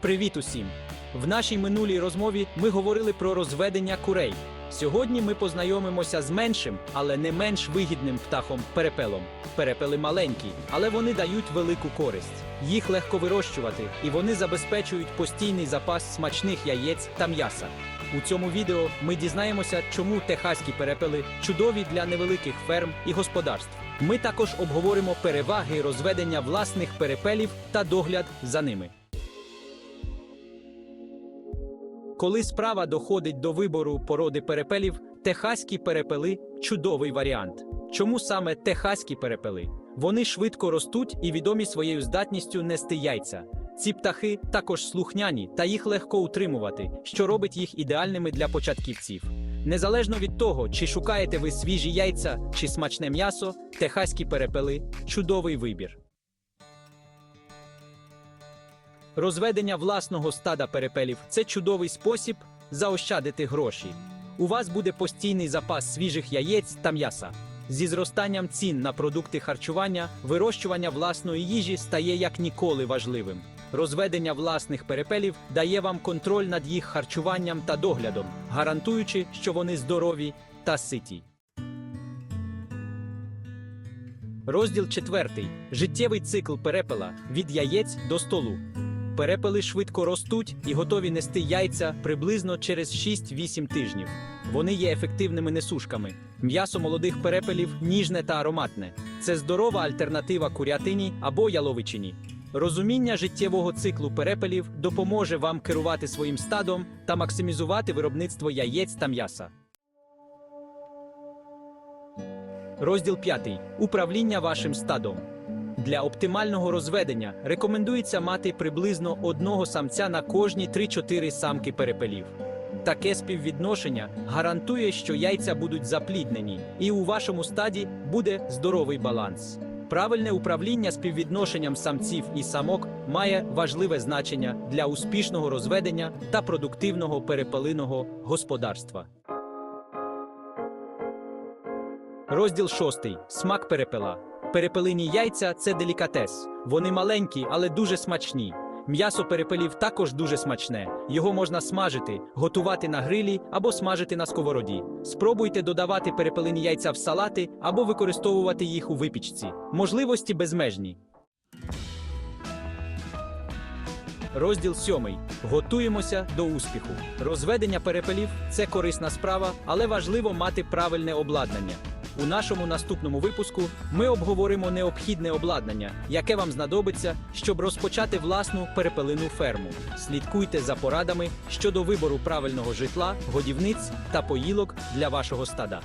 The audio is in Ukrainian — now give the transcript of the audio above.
Привіт усім! В нашій минулій розмові ми говорили про розведення курей. Сьогодні ми познайомимося з меншим, але не менш вигідним птахом перепелом. Перепели маленькі, але вони дають велику користь. Їх легко вирощувати, і вони забезпечують постійний запас смачних яєць та м'яса. У цьому відео ми дізнаємося, чому техаські перепели чудові для невеликих ферм і господарств. Ми також обговоримо переваги розведення власних перепелів та догляд за ними. Коли справа доходить до вибору породи перепелів, техаські перепели чудовий варіант. Чому саме техаські перепели? Вони швидко ростуть і відомі своєю здатністю нести яйця. Ці птахи також слухняні та їх легко утримувати, що робить їх ідеальними для початківців. Незалежно від того, чи шукаєте ви свіжі яйця чи смачне м'ясо, техаські перепели чудовий вибір. Розведення власного стада перепелів це чудовий спосіб заощадити гроші. У вас буде постійний запас свіжих яєць та м'яса. Зі зростанням цін на продукти харчування, вирощування власної їжі стає як ніколи важливим. Розведення власних перепелів дає вам контроль над їх харчуванням та доглядом, гарантуючи, що вони здорові та ситі. Розділ 4. Життєвий цикл перепела від яєць до столу. Перепели швидко ростуть і готові нести яйця приблизно через 6-8 тижнів. Вони є ефективними несушками. М'ясо молодих перепелів ніжне та ароматне. Це здорова альтернатива курятині або яловичині. Розуміння життєвого циклу перепелів допоможе вам керувати своїм стадом та максимізувати виробництво яєць та м'яса. Розділ 5. Управління вашим стадом. Для оптимального розведення рекомендується мати приблизно одного самця на кожні 3-4 самки перепелів. Таке співвідношення гарантує, що яйця будуть запліднені, і у вашому стаді буде здоровий баланс. Правильне управління співвідношенням самців і самок має важливе значення для успішного розведення та продуктивного перепелиного господарства. Розділ 6. Смак перепела. Перепелині яйця це делікатес. Вони маленькі, але дуже смачні. М'ясо перепелів також дуже смачне. Його можна смажити, готувати на грилі або смажити на сковороді. Спробуйте додавати перепелині яйця в салати або використовувати їх у випічці. Можливості безмежні. Розділ 7. Готуємося до успіху. Розведення перепелів це корисна справа, але важливо мати правильне обладнання. У нашому наступному випуску ми обговоримо необхідне обладнання, яке вам знадобиться, щоб розпочати власну перепелину ферму. Слідкуйте за порадами щодо вибору правильного житла, годівниць та поїлок для вашого стада.